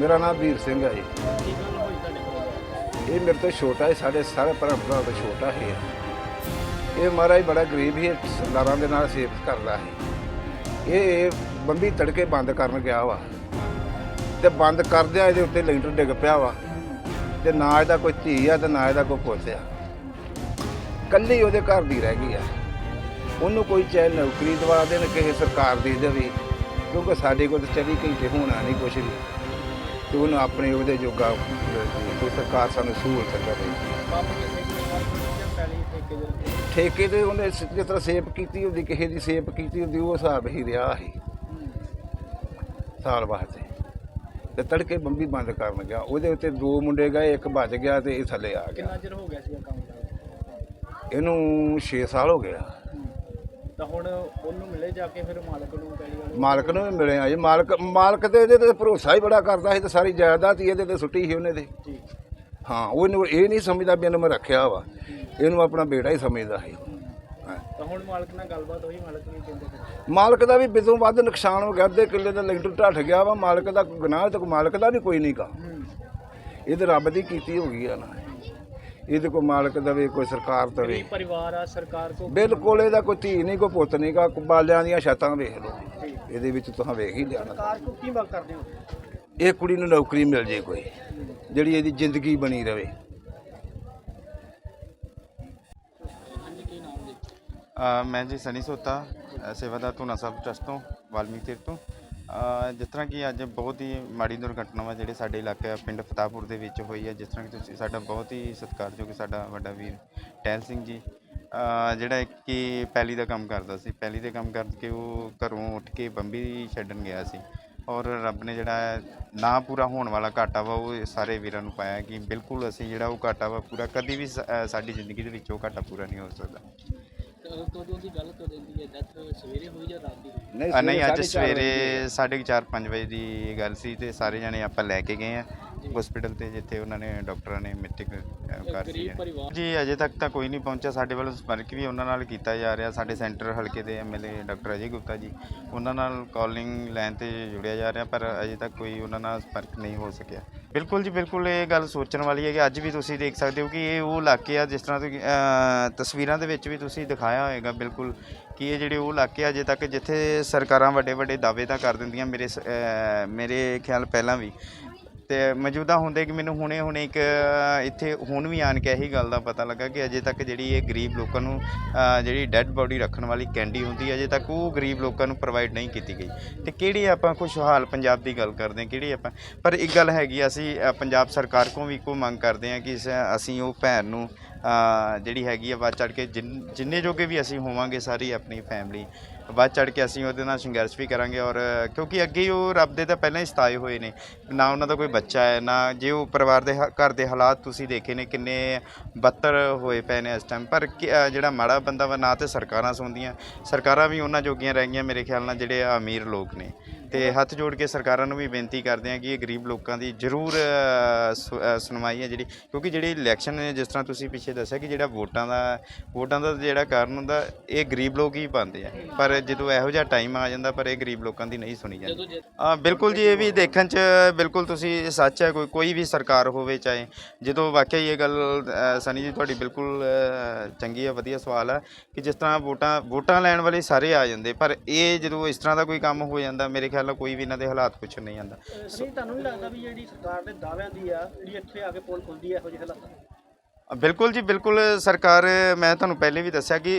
ਮੇਰਾ ਨਾਮ ਵੀਰ ਸਿੰਘ ਹੈ ਜੀ। ਇਹ ਮੇਰੇ ਤੋਂ ਛੋਟਾ ਹੈ, ਸਾਡੇ ਸਾਰੇ ਭਰਾ ਭਰਾ ਤੋਂ ਛੋਟਾ ਹੈ ਇਹ। ਮਹਾਰਾਜ ਬੜਾ ਗਰੀਬ ਹੀ, ਸਰਦਾਰਾਂ ਦੇ ਨਾਲ ਸੇਵ ਕਰਦਾ ਹੈ। ਇਹ ਬੰਬੀ ਤੜਕੇ ਬੰਦ ਕਰਨ ਗਿਆ ਵਾ। ਤੇ ਬੰਦ ਕਰਦਿਆਂ ਇਹਦੇ ਉੱਤੇ ਲੈਂਟਰ ਡਿੱਗ ਪਿਆ ਵਾ। ਤੇ ਨਾ ਇਹਦਾ ਕੋਈ ਧੀ ਆ ਤੇ ਨਾ ਇਹਦਾ ਕੋਈ ਪੁੱਤ ਆ। ਕੱਲੀ ਉਹਦੇ ਘਰ ਦੀ ਰਹਿ ਗਈ ਆ। ਉਹਨੂੰ ਕੋਈ ਚਾਹੇ ਨੌਕਰੀ ਦਵਾ ਦੇਣ ਕਿਸੇ ਸਰਕਾਰ ਦੇ ਦੇਵੇ ਕਿਉਂਕਿ ਸਾਡੇ ਕੋਲ ਤਾਂ 24 ਘੰਟੇ ਹੋਣਾ ਨਹੀਂ ਕੁਛ ਵੀ। ਤੇ ਉਹਨੂੰ ਆਪਣੇ ਉਹਦੇ ਜੋਗਾ ਕੋਈ ਸਰਕਾਰ ਸਾਨੂੰ ਸਹੂਲਤ ਕਰੇ ਠੇਕੇ ਤੇ ਉਹਨੇ ਜਿਸ ਤਰ੍ਹਾਂ ਸੇਪ ਕੀਤੀ ਹੁੰਦੀ ਕਿਸੇ ਦੀ ਸੇਪ ਕੀਤੀ ਹੁੰਦੀ ਉਹ ਹਿਸਾਬ ਹੀ ਰਿਹਾ ਸੀ। ਸਾਲ ਵਾਸਤੇ। ਤੇ ਤੜਕੇ ਬੰਬੀ ਬੰਦ ਕਰਨ ਗਿਆ। ਉਹਦੇ ਉੱਤੇ ਦੋ ਮੁੰਡੇ ਗਏ ਇੱਕ ਬਚ ਗਿਆ ਤੇ ਇਹ ਥੱਲੇ ਆ ਗਿਆ। ਕਿੰਨਾ ਚਿਰ ਹੋ ਗਿਆ ਸੀ ਕੰਮ ਇਹਨੂੰ 6 ਸਾਲ ਹੋ ਗਿਆ ਤਾਂ ਹੁਣ ਉਹਨੂੰ ਮਿਲੇ ਜਾ ਕੇ ਫਿਰ ਮਾਲਕ ਨੂੰ ਪੈਲੀ ਵਾਲੇ ਮਾਲਕ ਨੂੰ ਵੀ ਮਿਲੇ ਆ ਜੀ। ਮਾਲਕ ਮਾਲਕ ਤੇ ਇਹਦੇ ਤੇ ਭਰੋਸਾ ਹੀ ਬੜਾ ਕਰਦਾ ਸੀ ਤੇ ਸਾਰੀ ਜਾਇਦਾਦ ਹੀ ਇਹਦੇ ਤੇ ਸੁੱਟੀ ਸੀ ਉਹਨੇ ਤੇ। ਜੀ। ਹਾਂ ਉਹਨੂੰ ਇਹ ਨਹੀਂ ਸਮਝਦਾ ਵੀ ਇਹਨੂੰ ਮੈਂ ਰੱਖਿਆ ਵਾ। ਇਹਨੂੰ ਆਪਣਾ ਬੇਟਾ ਹੀ ਸਮਝਦਾ ਸੀ। ਹਾਂ। ਤਾਂ ਹੁਣ ਮਾਲਕ ਨਾਲ ਗੱਲਬਾਤ ਹੋਈ ਮਾਲਕ ਨੇ ਕਹਿੰਦੇ ਫਿਰ ਮਾਲਕ ਦਾ ਵੀ ਬਿਦੋਂ ਵੱਧ ਨੁਕਸਾਨ ਹੋ ਗਿਆ ਅੱਧੇ ਕਿੱਲੇ ਦਾ ਲੈਂਟਰ ਢੱਠ ਗਿਆ ਵਾ। ਮਾਲਕ ਦਾ ਕੋਈ ਗੁਨਾਹ ਤੇ ਮਾਲਕ ਦਾ ਵੀ ਕੋਈ ਨਹੀਂਗਾ ਹੂੰ। ਇਹ ਤੇ ਰੱਬ ਦੀ ਕੀਤੀ ਹੋ ਗਈ ਆ ਨਾ। ਇਹਦੇ ਕੋਈ ਮਾਲਕ ਦਵੇ ਕੋਈ ਸਰਕਾਰ ਦਵੇ। ਗਰੀਬ ਪਰਿਵਾਰ ਆ ਸਰਕਾਰ ਕੋ ਬਿਲਕੁਲ ਇਹਦਾ ਕੋਈ ਧੀ ਨਹੀਂ ਕੋਈ ਪੁੱਤ ਨਹੀਂਗਾ ਬਾਲਿਆਂ ਦੀਆਂ ਛੱਤਾਂ ਵੇਖ ਲਓ। ਇਹਦੇ ਵਿੱਚ ਤੁਸੀਂ ਵੇਖ ਹੀ ਲਿਆ। ਸਰਕਾਰ ਕੋ ਕੀ ਮੰਗ ਕਰਦੇ ਹੋ? ਇਹ ਕੁੜੀ ਨੂੰ ਨੌਕਰੀ ਮਿਲ ਜੇ ਕੋਈ ਜਿਹੜੀ ਇਹਦੀ ਜ਼ਿੰਦਗੀ ਬਣੀ ਰਵੇ। ਅ, ਮੈਂ ਜੀ ਸਨੀ ਸੋਤਾ ਅ, ਸੇਵਾਦਾਰ ਧੂਨਾ ਸਾਹਿਬ ਟਰਸਟ ਤੋਂ ਵਾਲਮੀਕ ਤੀਰਥ ਤੋਂ। ਜਿਸ ਤਰ੍ਹਾਂ ਕਿ ਅੱਜ ਬਹੁਤ ਹੀ ਮਾੜੀ ਦੁਰਘਟਨਾ ਵਾ ਜਿਹੜੇ ਸਾਡੇ ਇਲਾਕੇ ਪਿੰਡ ਫਤਾਪੁਰ ਦੇ ਵਿੱਚ ਹੋਈ ਹੈ, ਜਿਸ ਤਰ੍ਹਾਂ ਕਿ ਤੁਸੀਂ ਸਾਡਾ ਬਹੁਤ ਹੀ ਸਤਿਕਾਰਯੋਗ ਸਾਡਾ ਵੱਡਾ ਵੀਰ ਟਹਿਲ ਸਿੰਘ ਜੀ ਜਿਹੜਾ ਕਿ ਪੈਲੀ ਦਾ ਕੰਮ ਕਰਦਾ ਸੀ ਪੈਲੀ ਦੇ ਕੰਮ ਕਰਕੇ ਉਹ ਘਰੋਂ ਉੱਠ ਕੇ ਬੰਬੀ ਛੱਡਣ ਗਿਆ ਸੀ ਔਰ ਰੱਬ ਨੇ ਜਿਹੜਾ ਨਾ ਪੂਰਾ ਹੋਣ ਵਾਲਾ ਘਾਟਾ ਵਾ, ਉਹ ਸਾਰੇ ਵੀਰਾਂ ਨੂੰ ਪਾਇਆ ਕਿ ਬਿਲਕੁਲ ਅਸੀਂ ਜਿਹੜਾ ਉਹ ਘਾਟਾ ਵਾ ਪੂਰਾ ਕਦੀ ਵੀ ਸ- ਸਾਡੀ ਜ਼ਿੰਦਗੀ ਦੇ ਵਿੱਚ ਉਹ ਘਾਟਾ ਪੂਰਾ ਨਹੀਂ ਹੋ ਸਕਦਾ। ਕਦੋਂ ਦੀ ਗੱਲ ਕਦੋਂ ਦੀ ਹੈ ਡੈਥ ਸਵੇਰੇ ਹੋਈ ਜਾਂ ਰਾਤ ਦੀ ਹੋਈ? ਅ, ਨਹੀਂ ਅੱਜ ਸਵੇਰੇ 4:30 5 ਵਜੇ ਦੀ ਗੱਲ ਸੀ ਤੇ ਸਾਰੇ ਜਣੇ ਆਪਾਂ ਲੈ ਕੇ ਗਏ ਆ ਹਸਪੀਟਲ ਤੇ ਜਿੱਥੇ ਉਹਨਾਂ ਨੇ ਡਾਕਟਰਾਂ ਨੇ ਮਿੱਟਿਕ ਕਰ ਸੀ ਜੀ ਅਜੇ ਤੱਕ ਤਾਂ ਕੋਈ ਨਹੀਂ ਪਹੁੰਚਿਆ। ਸਾਡੇ ਵੱਲੋਂ ਸੰਪਰਕ ਵੀ ਉਹਨਾਂ ਨਾਲ ਕੀਤਾ ਜਾ ਰਿਹਾ। ਸਾਡੇ ਸੈਂਟਰ ਹਲਕੇ ਦੇ ਐਮਐਲਏ ਡਾਕਟਰ ਅਜੇ ਗੁਪਤਾ ਜੀ ਉਹਨਾਂ ਨਾਲ ਕਾਲਿੰਗ ਲਾਈਨ ਤੇ ਜੁੜਿਆ ਜਾ ਰਿਹਾ ਪਰ ਅਜੇ ਤੱਕ ਕੋਈ ਉਹਨਾਂ ਨਾਲ ਸੰਪਰਕ ਨਹੀਂ ਹੋ ਸਕਿਆ। ਬਿਲਕੁਲ ਜੀ ਬਿਲਕੁਲ ਇਹ ਗੱਲ ਸੋਚਣ ਵਾਲੀ ਹੈ ਕਿ ਅੱਜ ਵੀ ਤੁਸੀਂ ਦੇਖ ਸਕਦੇ ਹੋ ਕਿ ਇਹ ਉਹ ਇਲਾਕੇ ਆ ਜਿਸ ਤਰ੍ਹਾਂ ਤੁਸੀਂ, ਅ, ਤਸਵੀਰਾਂ ਦੇ ਵਿੱਚ ਵੀ ਤੁਸੀਂ ਦਿਖਾਇਆ ਹੋਏਗਾ ਬਿਲਕੁਲ ਕਿ ਇਹ ਜਿਹੜੇ ਉਹ ਇਲਾਕੇ ਆ ਅਜੇ ਤੱਕ ਜਿੱਥੇ ਸਰਕਾਰਾਂ ਵੱਡੇ ਵੱਡੇ ਦਾਅਵੇ ਤਾਂ ਕਰ ਦਿੰਦੀਆਂ ਮੇਰੇ ਸ- ਅ, ਮੇਰੇ ਖਿਆਲ ਪਹਿਲਾਂ ਵੀ। ਤੇ ਮੌਜੂਦਾ ਹੁੰਦੇ ਕਿ ਮੈਨੂੰ ਹੁਣੇ ਹੁਣੇ ਇੱਕ ਇੱਥੇ ਹੁਣ ਵੀ ਆਣ ਕੇ ਇਹੀ ਗੱਲ ਦਾ ਪਤਾ ਲੱਗਾ ਕਿ ਅਜੇ ਤੱਕ ਜਿਹੜੀ ਇਹ ਗਰੀਬ ਲੋਕਾਂ ਨੂੰ ਜਿਹੜੀ ਡੈੱਡ ਬੋਡੀ ਰੱਖਣ ਵਾਲੀ ਕੈਂਡੀ ਹੁੰਦੀ ਅਜੇ ਤੱਕ ਉਹ ਗਰੀਬ ਲੋਕਾਂ ਨੂੰ ਪ੍ਰੋਵਾਈਡ ਨਹੀਂ ਕੀਤੀ ਗਈ। ਤੇ ਕਿਹੜੀ ਆਪਾਂ ਖੁਸ਼ਹਾਲ ਪੰਜਾਬ ਦੀ ਗੱਲ ਕਰਦੇ ਹਾਂ ਕਿਹੜੀ ਆਪਾਂ ਪਰ ਇੱਕ ਗੱਲ ਹੈਗੀ ਆ, ਅਸੀਂ ਪੰਜਾਬ ਸਰਕਾਰ ਕੋਲ ਵੀ ਇੱਕੋ ਮੰਗ ਕਰਦੇ ਹਾਂ ਕਿ ਇਸ- ਅਸੀਂ ਉਹ ਭੈਣ ਨੂੰ ਜਿਹੜੀ ਹੈਗੀ ਆ ਵੱਧ ਚੜ ਕੇ ਜਿੰਨ- ਜਿੰਨੇ ਜੋਗੇ ਵੀ ਅਸੀਂ ਹੋਵਾਂਗੇ ਸਾਰੀ ਆਪਣੀ ਫੈਮਿਲੀ ਵੱਧ ਚੜ ਕੇ ਅਸੀਂ ਉਹਦੇ ਨਾਲ ਸੰਘਰਸ਼ ਵੀ ਕਰਾਂਗੇ ਔਰ ਕਿਉਂਕਿ ਅੱਗੇ ਹੀ ਉਹ ਰੱਬ ਦੇ ਤਾਂ ਪਹਿਲਾਂ ਹੀ ਸਤਾਏ ਹੋਏ ਨੇ। ਨਾ ਉਹਨਾਂ ਦਾ ਕੋਈ ਬੱਚਾ ਹੈ ਨਾ ਜੇ ਉਹ ਪਰਿਵਾਰ ਦੇ ਹ- ਘਰ ਦੇ ਹਾਲਾਤ ਤੁਸੀਂ ਦੇਖੇ ਨੇ ਕਿੰਨੇ ਬੱਤਰ ਹੋਏ ਪਏ ਨੇ ਇਸ ਟਾਈਮ ਪਰ ਕਿ- ਅ, ਜਿਹੜਾ ਮਾੜਾ ਬੰਦਾ ਵਾ ਨਾ ਤੇ ਸਰਕਾਰਾਂ ਸੁਣਦੀਆਂ ਸਰਕਾਰਾਂ ਵੀ ਉਹਨਾਂ ਜੋਗੀਆਂ ਰਹਿ ਗਈਆਂ ਮੇਰੇ ਖਿਆਲ ਨਾਲ ਜਿਹੜੇ ਆ ਅਮੀਰ ਲੋਕ ਨੇ। ਤੇ ਹੱਥ ਜੋੜ ਕੇ ਸਰਕਾਰਾਂ ਨੂੰ ਵੀ ਬੇਨਤੀ ਕਰਦੇ ਆ ਕਿ ਇਹ ਗਰੀਬ ਲੋਕਾਂ ਦੀ ਜ਼ਰੂਰ ਸੁਣਵਾਈ ਹੈ ਜਿਹੜੀ ਕਿਉਂਕਿ ਜਿਹੜੀ ਇਲੈਕਸ਼ਨ ਨੇ ਜਿਸ ਤਰ੍ਹਾਂ ਤੁਸੀਂ ਪਿੱਛੇ ਦੱਸਿਆ ਕਿ ਜਿਹੜਾ ਵੋਟਾਂ ਦਾ ਵੋਟਾਂ ਦਾ ਜਿਹੜਾ ਕਾਰਨ ਹੁੰਦਾ ਇਹ ਗਰੀਬ ਲੋਕ ਹੀ ਪਾਉਂਦੇ ਆ। ਪਰ ਜਦੋਂ ਇਹੋ ਜਿਹਾ ਟਾਈਮ ਆ ਜਾਂਦਾ ਪਰ ਇਹ ਗਰੀਬ ਲੋਕਾਂ ਦੀ ਨਹੀਂ ਸੁਣੀ ਜਾਂਦੀ। ਆ ਬਿਲਕੁਲ ਜੀ ਇਹ ਵੀ ਦੇਖਣ ਚ ਬਿਲਕੁਲ ਤੁਸੀਂ ਸੱਚ ਹੈ ਕੋਈ ਕੋਈ ਵੀ ਸਰਕਾਰ ਹੋਵੇ ਚਾਹੇ ਜਦੋਂ ਵਾਕਿਆ ਇਹ ਗੱਲ ਸਨੀ ਜੀ ਤੁਹਾਡੀ ਬਿਲਕੁਲ ਚੰਗੀ ਹੈ ਵਧੀਆ ਸਵਾਲ ਹੈ ਕਿ ਜਿਸ ਤਰ੍ਹਾਂ ਵੋਟਾਂ ਵੋਟਾਂ ਲੈਣ ਵਾਲੇ ਸਾਰੇ ਆ ਜਾਂਦੇ ਪਰ ਇਹ ਜਦੋਂ ਇਸ ਤਰ੍ਹਾਂ ਦਾ ਕੋਈ ਕੰਮ ਹੋ ਜਾਂਦਾ ਮੇਰੇ ਖਿਆਲ ਨਾਲ ਕੋਈ ਵੀ ਇਹਨਾਂ ਦੇ ਹਾਲਾਤ ਪੁੱਛਣ ਨਹੀਂ ਅਹ ਸਨੀ ਤੁਹਾਨੂੰ ਨਹੀਂ ਲੱਗਦਾ ਵੀ ਜਿਹੜੀ ਸਰਕਾਰ ਦੇ ਦਾਅਵਿਆਂ ਦੀ ਆ ਜਿਹੜੀ ਇੱਥੇ ਆ ਕੇ ਪੋਲ ਖੁੱਲਦੀ ਹੈ ਇਹੋ ਜਿਹੇ ਹਾਲਾਤਾਂ? ਬਿਲਕੁਲ ਜੀ ਬਿਲਕੁਲ ਸਰਕਾਰ ਮੈਂ ਤੁਹਾਨੂੰ ਪਹਿਲੇ ਵੀ ਦੱਸਿਆ ਕਿ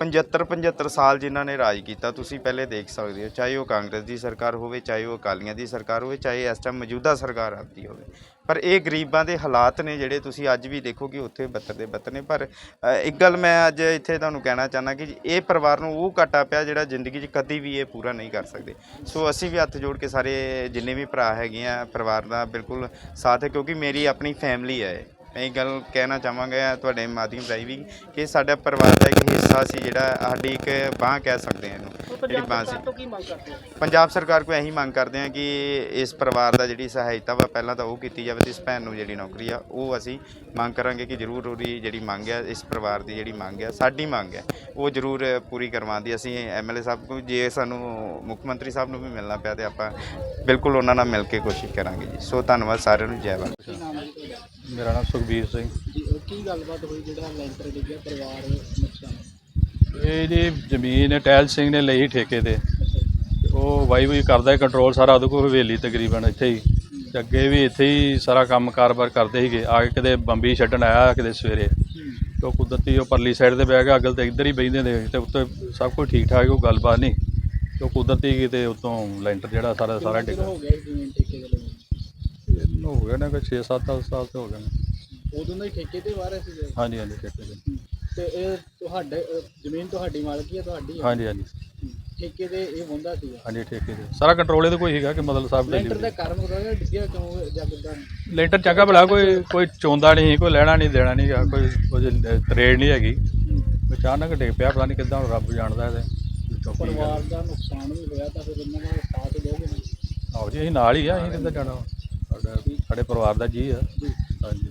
75 75 ਸਾਲ ਜਿਨ੍ਹਾਂ ਨੇ ਰਾਜ ਕੀਤਾ ਤੁਸੀਂ ਪਹਿਲੇ ਦੇਖ ਸਕਦੇ ਹੋ ਚਾਹੇ ਉਹ ਕਾਂਗਰਸ ਦੀ ਸਰਕਾਰ ਹੋਵੇ ਚਾਹੇ ਉਹ ਅਕਾਲੀਆਂ ਦੀ ਸਰਕਾਰ ਹੋਵੇ ਚਾਹੇ ਇਸ ਟਾਈਮ ਮੌਜੂਦਾ ਸਰਕਾਰ ਆਉਂਦੀ ਹੋਵੇ। ਪਰ ਇਹ ਗਰੀਬਾਂ ਦੇ ਹਾਲਾਤ ਨੇ ਜਿਹੜੇ ਤੁਸੀਂ ਅੱਜ ਵੀ ਦੇਖੋ ਕਿ ਉੱਥੇ ਬੱਤਰ ਦੇ ਬੱਤਰ ਨੇ। ਪਰ ਇੱਕ ਗੱਲ ਮੈਂ ਅੱਜ ਇੱਥੇ ਤੁਹਾਨੂੰ ਕਹਿਣਾ ਚਾਹੁੰਦਾ ਕਿ ਇਹ ਪਰਿਵਾਰ ਨੂੰ ਉਹ ਘਾਟਾ ਪਿਆ ਜਿਹੜਾ ਜ਼ਿੰਦਗੀ 'ਚ ਕਦੀ ਵੀ ਇਹ ਪੂਰਾ ਨਹੀਂ ਕਰ ਸਕਦੇ। ਸੋ ਅਸੀਂ ਵੀ ਹੱਥ ਜੋੜ ਕੇ ਸਾਰੇ ਜਿੰਨੇ ਵੀ ਭਰਾ ਹੈਗੇ ਆ ਪਰਿਵਾਰ ਦਾ ਬਿਲਕੁਲ ਸਾਥ ਹੈ ਕਿਉਂਕਿ ਮੇਰੀ ਆਪਣੀ ਫੈਮਿਲੀ ਹੈ। ਇਹ। ਮੈਂ ਇਹ ਗੱਲ ਕਹਿਣਾ ਚਾਹਾਂਗਾ ਤੁਹਾਡੇ ਮਾਧਿਅਮ ਰਾਹੀਂ ਵੀ ਕਿ ਸਾਡਾ ਪਰਿਵਾਰ ਦਾ ਇੱਕ ਹਿੱਸਾ ਸੀ ਜਿਹੜਾ ਸਾਡੀ ਇੱਕ ਬਾਂਹ ਕਹਿ ਸਕਦੇ ਹਾਂ ਇਹਨੂੰ। ਜਿਹੜੀ ਪੰਜਾਬ ਬਾਂਹ ਸਰਕਾਰ ਸੀ ਤੋਂ ਕੀ ਮੰਗ ਕਰਦੇ ਹੋ? ਪੰਜਾਬ ਸਰਕਾਰ ਕੋਲ ਇਹੀ ਮੰਗ ਕਰਦੇ ਹਾਂ ਕਿ ਇਸ ਪਰਿਵਾਰ ਦਾ ਜਿਹੜੀ ਸਹਾਇਤਾ ਵਾ ਪਹਿਲਾਂ ਤਾਂ ਉਹ ਕੀਤੀ ਜਾਵੇ ਤੇ ਇਸ ਭੈਣ ਨੂੰ ਜਿਹੜੀ ਨੌਕਰੀ ਆ ਉਹ ਅਸੀਂ ਮੰਗ ਕਰਾਂਗੇ ਕਿ ਜ਼ਰੂਰ ਉਹਦੀ ਜਿਹੜੀ ਮੰਗ ਹੈ ਇਸ ਪਰਿਵਾਰ ਦੀ ਜਿਹੜੀ ਮੰਗ ਹੈ ਸਾਡੀ ਮੰਗ ਹੈ ਉਹ ਜ਼ਰੂਰ ਪੂਰੀ ਕਰਵਾਉਣ ਦੀ ਅਸੀਂ ਐਮਐਲਏ ਸਾਹਿਬ ਨੂੰ ਜੇ ਸਾਨੂੰ ਮੁੱਖ ਮੰਤਰੀ ਸਾਹਿਬ ਨੂੰ ਵੀ ਮਿਲਣਾ ਪਿਆ ਤੇ ਆਪਾਂ ਬਿਲਕੁਲ ਉਹਨਾਂ ਨਾਲ ਮਿਲ ਕੇ ਕੋਸ਼ਿਸ਼ ਕਰਾਂਗੇ ਜੀ। ਸੋ ਧੰਨਵਾਦ ਸਾਰਿਆਂ ਨੂੰ ਜੈ ਬਾਬਾ। ਮੇਰਾ ਨਾਮ ਸੁਖਬੀਰ ਸਿੰਘ। ਕੀ ਗੱਲਬਾਤ ਹੋਈ ਜਿਹੜਾ ਲੈਂਟਰ ਡਿੱਗਿਆ ਪਰਿਵਾਰ ਇਹ ਜੀ ਜ਼ਮੀਨ ਟੈਲ ਸਿੰਘ ਨੇ ਲਈ ਠੇਕੇ ਤੇ। ਤੇ ਉਹ ਵਾਈ ਵਾਈ ਕਰਦਾ ਕੰਟਰੋਲ ਸਾਰਾ ਉਹਦੇ ਕੋਲ ਹਵੇਲੀ ਤਕਰੀਬਨ ਇੱਥੇ ਹੀ। ਤੇ ਅੱਗੇ ਵੀ ਇੱਥੇ ਹੀ ਸਾਰਾ ਕੰਮ ਕਾਰੋਬਾਰ ਕਰਦੇ ਸੀਗੇ। ਆ ਕੇ ਕਿਤੇ ਬੰਬੀ ਛੱਡਣ ਆਇਆ ਕਿਤੇ ਸਵੇਰੇ। ਤੇ ਉਹ ਕੁਦਰਤੀ ਉਹ ਪਰਲੀ ਸਾਈਡ ਤੇ ਬਹਿ ਗਿਆ ਅਗਲ ਤੇ ਇੱਧਰ ਹੀ ਬੈਠਦੇ ਨੇ ਤੇ ਉੱਤੇ ਸਭ ਕੁਝ ਠੀਕ ਠਾਕ ਕੋਈ ਗੱਲਬਾਤ ਨਹੀਂ। ਤੇ ਉਹ ਕੁਦਰਤੀ ਕਿਤੇ ਉਤੋਂ ਲੈਂਟਰ ਜਿਹੜਾ ਸਾਰਾ ਸਾਰਾ ਡਿੱਗਾ। ਹੋ ਗਿਆ ਜ਼ਮੀਨ ਠੇਕੇ ਦੇ ਲਈ ਇਹਨੂੰ ਹੋ ਗਿਆ ਨਾ ਕੋਈ 6-7 ਸਾਲ ਤੇ ਹੋ ਗਏ ਨੇ। ਉਦੋਂ ਦਾ ਹੀ ਠੇਕੇ ਤੇ ਵਾਰੇ ਸੀ ਹਾਂਜੀ ਹਾਂਜੀ ਠੇਕੇ ਤੇ। ਤੇ ਇਹ ਤੁਹਾਡੇ ਅਹ, ਜ਼ਮੀਨ ਤੁਹਾਡੀ ਮਾਲਕੀ ਹੈ ਤੁਹਾਡੀ ਹੈ ਹਾਂਜੀ ਹਾਂਜੀ। ਠੇਕੇ ਤੇ ਇਹ ਹੁੰਦਾ ਸੀ ਹਾਂਜੀ ਠੇਕੇ ਤੇ ਸਾਰਾ ਕੰਟਰੋਲ ਇਹਦੇ ਕੋਈ ਹੈਗਾ ਕਿ ਮਤਲਬ ਸਾਹਿਬ ਦਾ ਲੈਂਟਰ ਦਾ ਕਾਰਨ ਪਤਾ ਹੈ ਡਿੱਗਿਆ ਕਿਉਂ ਜਾਂ ਕਿੱਦਾਂ? ਲੈਂਟਰ ਚੰਗਾ ਭਲਾ ਕੋਈ ਕੋਈ ਚੋਂਦਾ ਨਹੀਂ ਕੋਈ ਲੈਣਾ ਨਹੀਂ ਦੇਣਾ ਨਹੀਂ ਗਾ, ਕੋਈ ਕੋਈ ਤਰੇੜ ਨਹੀਂ ਹੈਗੀ। ਅਚਾਨਕ ਡਿੱਗ ਪਿਆ ਪਤਾ ਨਹੀਂ ਕਿੱਦਾਂ ਹੁਣ ਰੱਬ ਜਾਣਦਾ ਇਹਦੇ। ਵਿੱਚੋਂ ਕੀ ਗੱਲ। ਪਰਿਵਾਰ ਦਾ ਨੁਕਸਾਨ ਵੀ ਹੋਇਆ ਤਾਂ ਫਿਰ ਇਹਨਾਂ ਦਾ ਸਾਥ ਦੋਗੇ ਨਾ ਆਹੋ ਜੀ ਅਸੀਂ ਨਾਲ ਹੀ ਆ ਅਸੀਂ ਕਿੱਦਾਂ ਜਾਣਾ? ਵਾ? ਸਾਡਾ ਸਾਡੇ ਪਰਿਵਾਰ ਦਾ ਜੀ ਆ। ਹਾਂਜੀ।